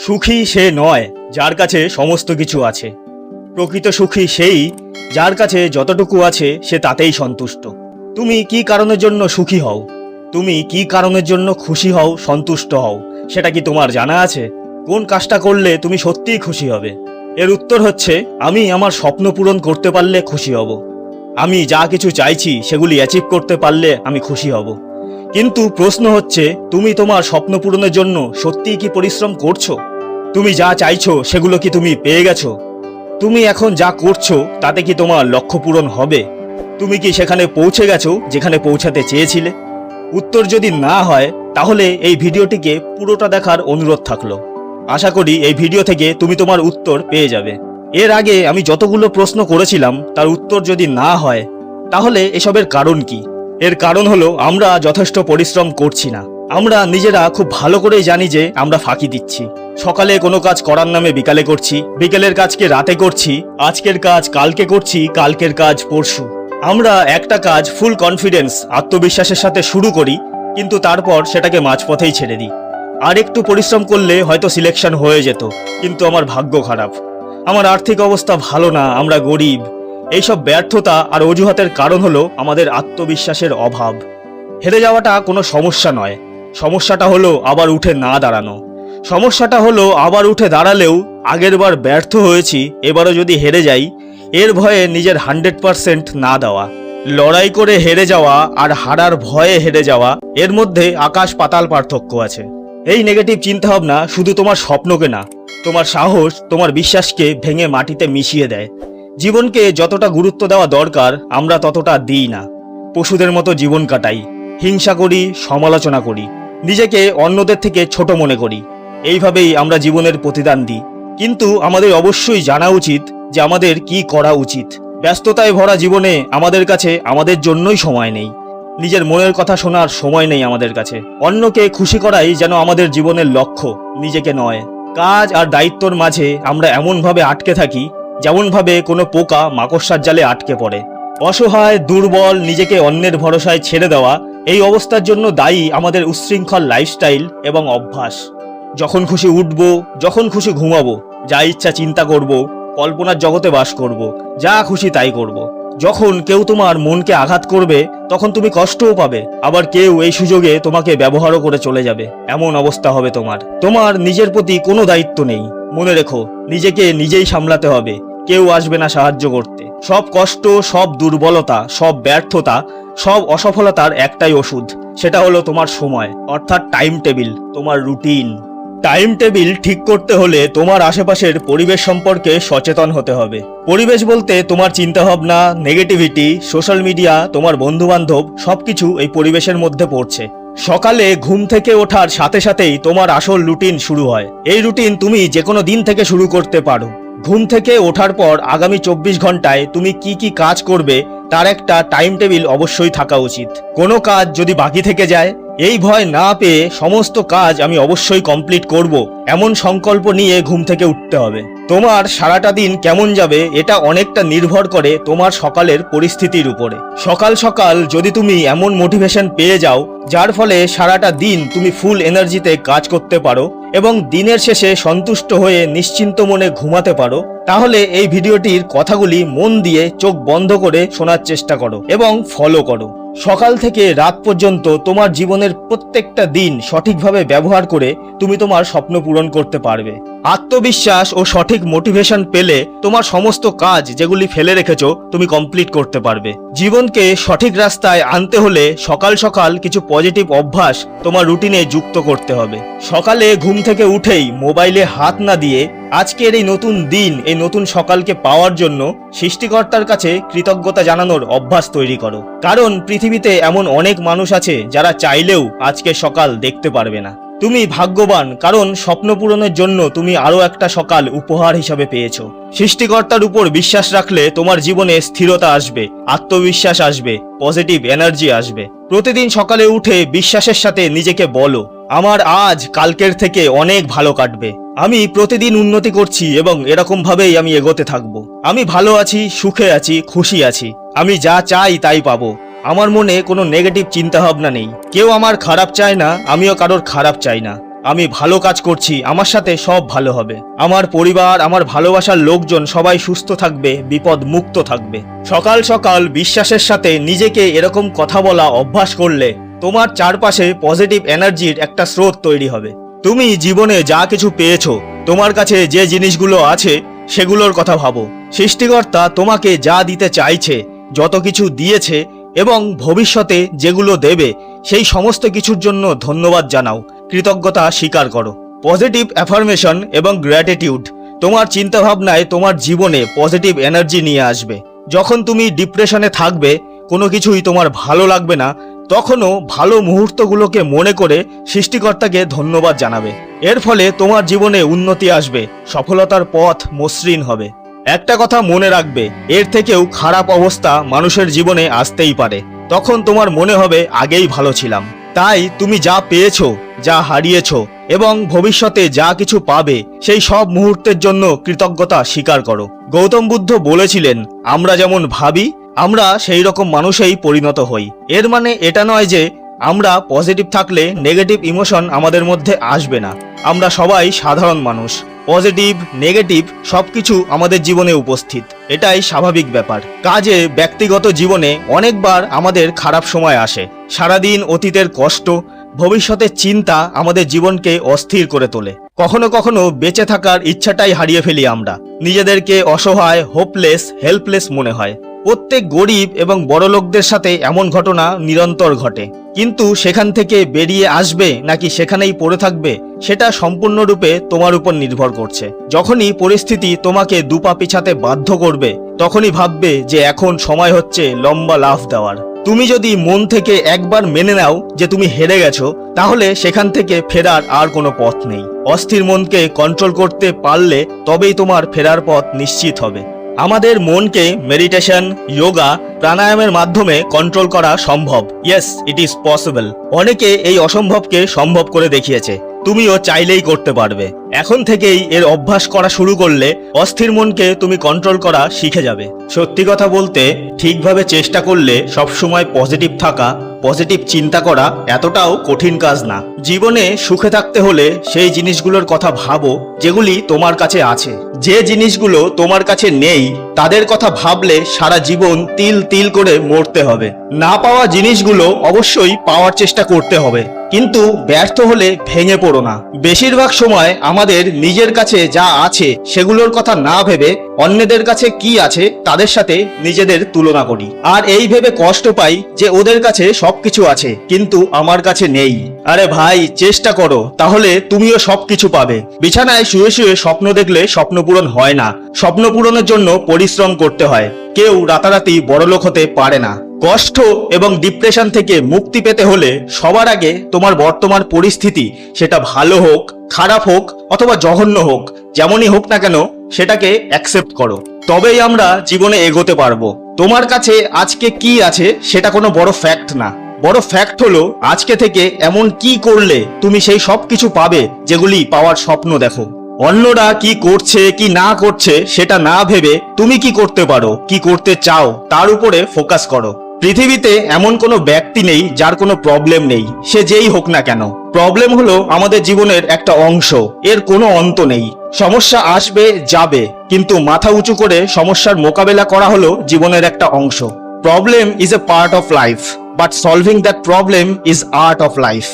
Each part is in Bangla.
সুখী সে নয়, যার কাছে সমস্ত কিছু আছে। প্রকৃত সুখী সেই, যার কাছে যতটুকু আছে, সে তাতেই সন্তুষ্ট। তুমি কি কারণের জন্য সুখী হও? তুমি কি কারণের জন্য খুশি হও, সন্তুষ্ট হও? সেটা কি তোমার জানা আছে? কোন কাজটা করলে তুমি সত্যিই খুশি হবে? এর উত্তর হচ্ছে, আমি আমার স্বপ্ন পূরণ করতে পারলে খুশি হব। আমি যা কিছু চাইছি, সেগুলি অ্যাচিভ করতে পারলে আমি খুশি হব। কিন্তু প্রশ্ন হচ্ছে, তুমি তোমার স্বপ্ন পূরণের জন্য সত্যিই কি পরিশ্রম করছ? তুমি যা চাইছো সেগুলো কি তুমি পেয়ে গেছো? তুমি এখন যা করছ তাতে কি তোমার লক্ষ্য পূরণ হবে? তুমি কি সেখানে পৌঁছে গেছো যেখানে পৌঁছাতে চেয়েছিলে? উত্তর যদি না হয়, তাহলে এই ভিডিওটিকে পুরোটা দেখার অনুরোধ থাকল। আশা করি এই ভিডিও থেকে তুমি তোমার উত্তর পেয়ে যাবে। এর আগে আমি যতগুলো প্রশ্ন করেছিলাম, তার উত্তর যদি না হয়, তাহলে এসবের কারণ কি? এর কারণ হলো আমরা যথেষ্ট পরিশ্রম করছি না। আমরা নিজেরা খুব ভালো করেই জানি যে আমরা ফাঁকি দিচ্ছি। সকালে কোনো কাজ করার নামে বিকালে করছি, বিকেলের কাজকে রাতে করছি, আজকের কাজ কালকে করছি, কালকের কাজ পরশু। আমরা একটা কাজ ফুল কনফিডেন্স আত্মবিশ্বাসের সাথে শুরু করি, কিন্তু তারপর সেটাকে মাঝপথেই ছেড়ে দিই। আর একটু পরিশ্রম করলে হয়তো সিলেকশন হয়ে যেত, কিন্তু আমার ভাগ্য খারাপ। আমার আর্থিক অবস্থা ভালো না, আমরা গরিব। এইসব ব্যর্থতা আর অজুহাতের কারণ হলো আমাদের আত্মবিশ্বাসের অভাব। হেরে যাওয়াটা কোনো সমস্যা নয়। সমস্যাটা হলো আবার উঠে না দাঁড়ানো। সমস্যাটা হলো আবার উঠে দাঁড়ালেও আগেরবার ব্যর্থ হয়েছি, এবারও যদি হেরে যাই, এর ভয়ে নিজের হান্ড্রেড পারসেন্ট না দেওয়া। লড়াই করে হেরে যাওয়া আর হারার ভয়ে হেরে যাওয়া, এর মধ্যে আকাশ পাতাল পার্থক্য আছে। এই নেগেটিভ চিন্তাভাবনা শুধু তোমার স্বপ্নকে না, তোমার সাহস, তোমার বিশ্বাসকে ভেঙে মাটিতে মিশিয়ে দেয়। জীবনকে যতটা গুরুত্ব দেওয়া দরকার, আমরা ততটা দিই না। পশুদের মতো জীবন কাটাই, হিংসা করি, সমালোচনা করি, নিজেকে অন্যদের থেকে ছোট মনে করি। এইভাবেই আমরা জীবনের প্রতিদান দিই। কিন্তু আমাদের অবশ্যই জানা উচিত যে আমাদের কি করা উচিত। ব্যস্ততায় ভরা জীবনে আমাদের কাছে আমাদের জন্যই সময় নেই। নিজের মনের কথা শোনার সময় নেই আমাদের কাছে। অন্যকে খুশি করাই যেন আমাদের জীবনের লক্ষ্য, নিজেকে নয়। কাজ আর দায়িত্বর মাঝে আমরা এমনভাবে আটকে থাকি যেমনভাবে কোনো পোকা মাকড়সার জালে আটকে পড়ে। অসহায়, দুর্বল, নিজেকে অন্যের ভরসায় ছেড়ে দেওয়া, এই অবস্থার জন্য দায়ী আমাদের উচ্ছৃঙ্খল লাইফস্টাইল এবং অভ্যাস। যখন খুশি উঠব, যখন খুশি ঘুমাবো, যা ইচ্ছা চিন্তা করব, কল্পনার জগতে বাস করব, যা খুশি তাই করব। যখন কেউ তোমার মনকে আঘাত করবে, তখন তুমি কষ্টও পাবে, আবার কেউ এই সুযোগে তোমাকে ব্যবহারও করে চলে যাবে। এমন অবস্থা হবে তোমার। তোমার নিজের প্রতি কোনো দায়িত্ব নেই। মনে রেখো, নিজেকে নিজেই সামলাতে হবে। কেউ আসবে না সাহায্য করতে। সব কষ্ট, সব দুর্বলতা, সব ব্যর্থতা, সব অসফলতার একটাই ওষুধ, সেটা হলো তোমার সময়, অর্থাৎ টাইম টেবিল তোমার রুটিন টাইম টেবিল ঠিক করতে হলে তোমার আশেপাশের পরিবেশ সম্পর্কে সচেতন হতে হবে। পরিবেশ বলতে তোমার চিন্তাভাবনা নেগেটিভিটি সোশ্যাল মিডিয়া তোমার বন্ধু বান্ধব সবকিছু এই পরিবেশের মধ্যে পড়ছে। সকালে ঘুম থেকে ওঠার সাথে সাথেই তোমার আসল রুটিন শুরু হয়। এই রুটিন তুমি যে কোনো দিন থেকে শুরু করতে পারো। ঘুম থেকে ওঠার পর আগামী চব্বিশ ঘন্টায় তুমি কি কি কাজ করবে, তার একটা টাইম টেবিল অবশ্যই থাকা উচিত। কোনো কাজ যদি বাকি থেকে যায়, এই ভয় না পেয়ে সমস্ত কাজ আমি অবশ্যই কমপ্লিট করব, এমন সংকল্প নিয়ে ঘুম থেকে উঠতে হবে। তোমার সারাটা দিন কেমন যাবে, এটা অনেকটা নির্ভর করে তোমার সকালের পরিস্থিতির উপরে। সকাল সকাল যদি তুমি এমন মোটিভেশন পেয়ে যাও, যার ফলে সারাটা দিন তুমি ফুল এনার্জিতে কাজ করতে পারো এবং দিনের শেষে সন্তুষ্ট হয়ে নিশ্চিন্ত মনে ঘুমাতে পারো, তাহলে এই ভিডিওটির কথাগুলি মন দিয়ে চোখ বন্ধ করে শোনার চেষ্টা করো এবং ফলো করো। সকাল থেকে রাত পর্যন্ত তোমার জীবনের প্রত্যেকটা দিন সঠিকভাবে ব্যবহার করে তুমি তোমার স্বপ্ন পূরণ করতে পারবে। আত্মবিশ্বাস ও সঠিক মোটিভেশন পেলে তোমার সমস্ত কাজ যেগুলি ফেলে রেখেছ, তুমি কমপ্লিট করতে পারবে। জীবনকে সঠিক রাস্তায় আনতে হলে সকাল সকাল কিছু পজিটিভ অভ্যাস তোমার রুটিনে যুক্ত করতে হবে। সকালে ঘুম থেকে উঠেই মোবাইলে হাত না দিয়ে আজকের এই নতুন দিন, এই নতুন সকালকে পাওয়ার জন্য সৃষ্টিকর্তার কাছে কৃতজ্ঞতা জানানোর অভ্যাস তৈরি করো। কারণ পৃথিবীতে এমন অনেক মানুষ আছে যারা চাইলেও আজকে সকাল দেখতে পারবে না। তুমি ভাগ্যবান, কারণ স্বপ্ন পূরণের জন্য তুমি আরও একটা সকাল উপহার হিসাবে পেয়েছ। সৃষ্টিকর্তার উপর বিশ্বাস রাখলে তোমার জীবনে স্থিরতা আসবে, আত্মবিশ্বাস আসবে, পজিটিভ এনার্জি আসবে। প্রতিদিন সকালে উঠে বিশ্বাসের সাথে নিজেকে বলো, আমার আজ কালকের থেকে অনেক ভালো কাটবে। আমি প্রতিদিন উন্নতি করছি এবং এরকম ভাবেই আমি এগোতে থাকব। আমি ভালো আছি, সুখে আছি, খুশি আছি। আমি যা চাই তাই পাবো। আমার মনে কোনো নেগেটিভ চিন্তাভাবনা নেই। কেউ আমার খারাপ চায় না, আমিও কারোর খারাপ চাই না। আমি ভালো কাজ করছি, আমার সাথে সব ভালো হবে। আমার পরিবার, আমার ভালোবাসার লোকজন সবাই সুস্থ থাকবে, বিপদ মুক্ত থাকবে। সকাল সকাল বিশ্বাসের সাথে নিজেকে এরকম কথা বলা অভ্যাস করলে তোমার চারপাশে পজিটিভ এনার্জির একটা স্রোত তৈরি হবে। তুমি জীবনে যা কিছু পেয়েছ, তোমার কাছে যে জিনিসগুলো আছে, সেগুলোর কথা ভাবো। সৃষ্টিকর্তা তোমাকে যা দিতে চাইছে, যত কিছু দিয়েছে এবং ভবিষ্যতে যেগুলো দেবে, সেই সমস্ত কিছুর জন্য ধন্যবাদ জানাও। কৃতজ্ঞতা স্বীকার করো। পজিটিভ অ্যাফার্মেশন এবং গ্র্যাটিটিউড। তোমার চিন্তাভাবনায় তোমার জীবনে পজিটিভ এনার্জি নিয়ে আসবে। যখন তুমি ডিপ্রেশনে থাকবে, কোনো কিছুই তোমার ভালো লাগবে না তখনও ভালো মুহূর্তগুলোকে মনে করে সৃষ্টিকর্তাকে ধন্যবাদ জানাবে। এর ফলে তোমার জীবনে উন্নতি আসবে, সফলতার পথ মসৃণ হবে। একটা কথা মনে রাখবে, এর থেকেও খারাপ অবস্থা মানুষের জীবনে আসতেই পারে। তখন তোমার মনে হবে, আগেই ভালো ছিলাম। তাই তুমি যা পেয়েছ, যা হারিয়েছ এবং ভবিষ্যতে যা কিছু পাবে, সেই সব মুহূর্তের জন্য কৃতজ্ঞতা স্বীকার করো। গৌতম বুদ্ধ বলেছিলেন, আমরা যেমন ভাবি আমরা সেই রকম মানুষেই পরিণত হই। এর মানে এটা নয় যে আমরা পজিটিভ থাকলে নেগেটিভ ইমোশন আমাদের মধ্যে আসবে না। আমরা সবাই সাধারণ মানুষ। পজিটিভ নেগেটিভ সবকিছু আমাদের জীবনে উপস্থিত। এটাই স্বাভাবিক ব্যাপার। কাজে, ব্যক্তিগত জীবনে অনেকবার আমাদের খারাপ সময় আসে। সারাদিন অতীতের কষ্ট, ভবিষ্যতের চিন্তা আমাদের জীবনকে অস্থির করে তোলে। কখনো কখনো বেঁচে থাকার ইচ্ছাটাই হারিয়ে ফেলি আমরা। নিজেদেরকে অসহায় হোপলেস হেল্পলেস মনে হয়। প্রত্যেক গরিব এবং বড়লোকদের সাথে এমন ঘটনা নিরন্তর ঘটে। কিন্তু সেখান থেকে বেরিয়ে আসবে নাকি সেখানেই পড়ে থাকবে, সেটা সম্পূর্ণরূপে তোমার উপর নির্ভর করছে। যখনই পরিস্থিতি তোমাকে দুপা পিছাতে বাধ্য করবে, তখনই ভাববে যে এখন সময় হচ্ছে লম্বা লাফ দেওয়ার। তুমি যদি মন থেকে একবার মেনে নাও যে তুমি হেরে গেছো, তাহলে সেখান থেকে ফেরার আর কোনো পথ নেই। অস্থির মনকে কন্ট্রোল করতে পারলে তবেই তোমার ফেরার পথ নিশ্চিত হবে। আমাদের মনকে মেডিটেশন যোগা প্রাণায়ামের মাধ্যমে কন্ট্রোল করা সম্ভব। ইয়েস ইট ইজ পসিবল অনেকে এই অসম্ভবকে সম্ভব করে দেখিয়েছে। তুমিও চাইলেই করতে পারবে। এখন থেকেই এর অভ্যাস করা শুরু করলে অস্থির মনকে তুমি কন্ট্রোল করা শিখে যাবে। সত্যি কথা বলতে, ঠিকভাবে চেষ্টা করলে সবসময় পজিটিভ থাকা পজিটিভ চিন্তা করা এতটাও কঠিন কাজ না। জীবনে সুখে থাকতে হলে সেই জিনিসগুলোর কথা ভাবো, যেগুলি তোমার কাছে আছে। যে জিনিসগুলো তোমার কাছে নেই, তাদের কথা ভাবলে সারা জীবন তিল তিল করে মরতে হবে। না পাওয়া জিনিসগুলো অবশ্যই পাওয়ার চেষ্টা করতে হবে। কিন্তু ব্যর্থ হলে ভেঙে পড়ো না। বেশিরভাগ সময় আমাদের নিজের কাছে যা আছে, সেগুলোর কথা না ভেবে অন্যদের কাছে কি আছে, তাদের সাথে নিজেদের তুলনা করি। আর এই ভেবে কষ্ট পাই যে ওদের কাছে সবকিছু আছে, কিন্তু আমার কাছে নেই। আরে ভাই, চেষ্টা করো, তাহলে তুমিও সবকিছু পাবে। বিছানায় শুয়ে শুয়ে স্বপ্ন দেখলে স্বপ্ন পূরণ হয় না। স্বপ্ন পূরণের জন্য পরিশ্রম করতে হয়। কেউ রাতারাতি বড়লোক হতে পারে না। কষ্ট এবং ডিপ্রেশন থেকে মুক্তি পেতে হলে সবার আগে তোমার বর্তমান পরিস্থিতি, সেটা ভালো হোক, খারাপ হোক, অথবা জঘন্য হোক, যেমনই হোক না কেন সেটাকে অ্যাকসেপ্ট করো। তবেই আমরা জীবনে এগোতে পারব। তোমার কাছে আজকে কি আছে সেটা কোনো বড় ফ্যাক্ট না। বড় ফ্যাক্ট হলো, আজকে থেকে এমন কি করলে তুমি সেই সব কিছু পাবে যেগুলি পাওয়ার স্বপ্ন দেখো। অন্যরা কি করছে, কি না করছে সেটা না ভেবে তুমি কি করতে পারো, কি করতে চাও, তার উপরে ফোকাস করো। পৃথিবীতে এমন কোনো ব্যক্তি নেই যার কোনো প্রবলেম নেই। সে যেই হোক না কেন। প্রবলেম হলো আমাদের জীবনের একটা অংশ। এর কোনো অন্ত নেই। সমস্যা আসবে, যাবে। কিন্তু মাথা উঁচু করে সমস্যার মোকাবেলা করা হলো জীবনের একটা অংশ। Problem is a part of life but solving that problem is art of life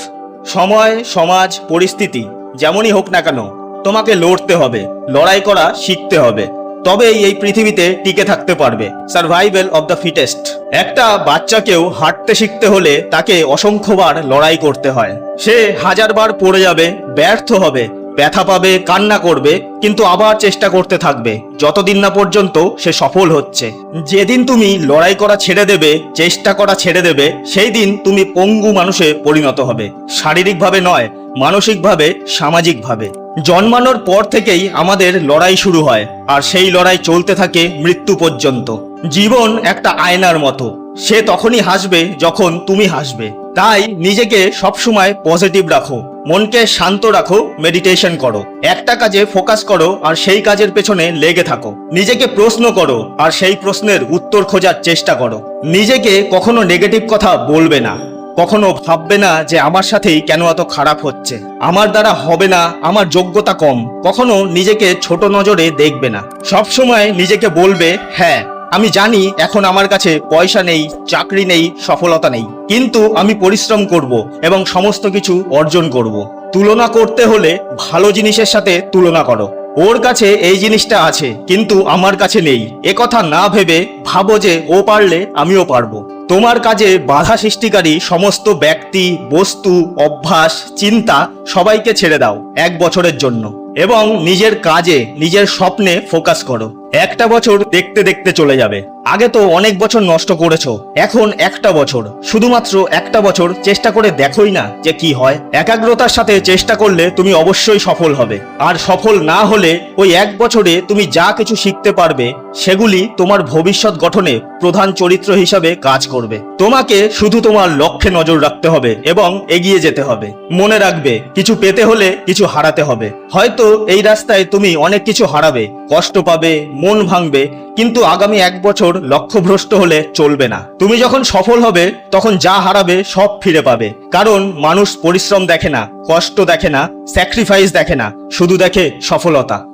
সময়, সমাজ, পরিস্থিতি, যেমনই হোক না কেন, তোমাকে লড়তে হবে। লড়াই করা শিখতে হবে। তবেই এই পৃথিবীতে টিকে থাকতে পারবে। সার্ভাইভেল অব দ্য ফিটেস্ট একটা বাচ্চাকেও হাঁটতে শিখতে হলে তাকে অসংখ্যবার লড়াই করতে হয়। সে হাজারবার পড়ে যাবে, ব্যর্থ হবে, ব্যথা পাবে, কান্না করবে, কিন্তু আবার চেষ্টা করতে থাকবে, যতদিন না পর্যন্ত সে সফল হচ্ছে। যেদিন তুমি লড়াই করা ছেড়ে দেবে, চেষ্টা করা ছেড়ে দেবে, সেই দিন তুমি পঙ্গু মানুষে পরিণত হবে। শারীরিকভাবে নয়, মানসিকভাবে, সামাজিকভাবে। জন্মানোর পর থেকেই আমাদের লড়াই শুরু হয়, আর সেই লড়াই চলতে থাকে মৃত্যু পর্যন্ত। জীবন একটা আয়নার মতো। সে তখনই হাসবে যখন তুমি হাসবে। তাই নিজেকে সবসময় পজিটিভ রাখো, মনকে শান্ত রাখো মেডিটেশন করো। একটা কাজে ফোকাস করো, আর সেই কাজের পেছনে লেগে থাকো। নিজেকে প্রশ্ন করো, আর সেই প্রশ্নের উত্তর খোঁজার চেষ্টা করো। নিজেকে কখনো নেগেটিভ কথা বলবে না। কখনো ভাববে না যে আমার সাথেই কেন এত খারাপ হচ্ছে। আমার দ্বারা হবে না, আমার যোগ্যতা কম। কখনো নিজেকে ছোট নজরে দেখবে না। সব সময় নিজেকে বলবে হ্যাঁ আমি জানি এখন আমার কাছে পয়সা নেই, চাকরি নেই, সফলতা নেই। কিন্তু আমি পরিশ্রম করব এবং সমস্ত কিছু অর্জন করব। তুলনা করতে হলে ভালো জিনিসের সাথে তুলনা করো। ওর কাছে এই জিনিসটা আছে, কিন্তু আমার কাছে নেই। কথা না ভেবে ভাবো যে ও পারলে আমিও পারব। তোমার কাজে বাধা সৃষ্টিকারী সমস্ত ব্যক্তি, বস্তু, অভ্যাস, চিন্তা সবাইকে ছেড়ে দাও এক বছরের জন্য এবং নিজের কাজে, নিজের স্বপ্নে ফোকাস করো। একটা বছর দেখতে দেখতে চলে যাবে। আগে তো অনেক বছর নষ্ট করেছ, এখন একটা বছর। শুধুমাত্র একটা বছর চেষ্টা করে দেখোই না যে কি হয়। একাগ্রতার সাথে চেষ্টা করলে তুমি অবশ্যই সফল হবে। আর সফল না হলে ওই এক বছরে তুমি যা কিছু শিখতে পারবে, সেগুলি তোমার ভবিষ্যৎ গঠনে প্রধান চরিত্র হিসাবে কাজ করবে। তোমাকে শুধু তোমার লক্ষ্যে নজর রাখতে হবে এবং এগিয়ে যেতে হবে। মনে রাখবে, কিছু পেতে হলে কিছু হারাতে হবে। হয়তো এই রাস্তায় তুমি অনেক কিছু হারাবে, কষ্ট পাবে, মন ভাঙবে কিন্তু আগামী এক বছর লক্ষ্যভ্রষ্ট হলে চলবে না। তুমি যখন সফল হবে, তখন যা হারাবে সব ফিরে পাবে। কারণ মানুষ পরিশ্রম দেখে না, কষ্ট দেখে না স্যাক্রিফাইস দেখে না, শুধু দেখে সফলতা।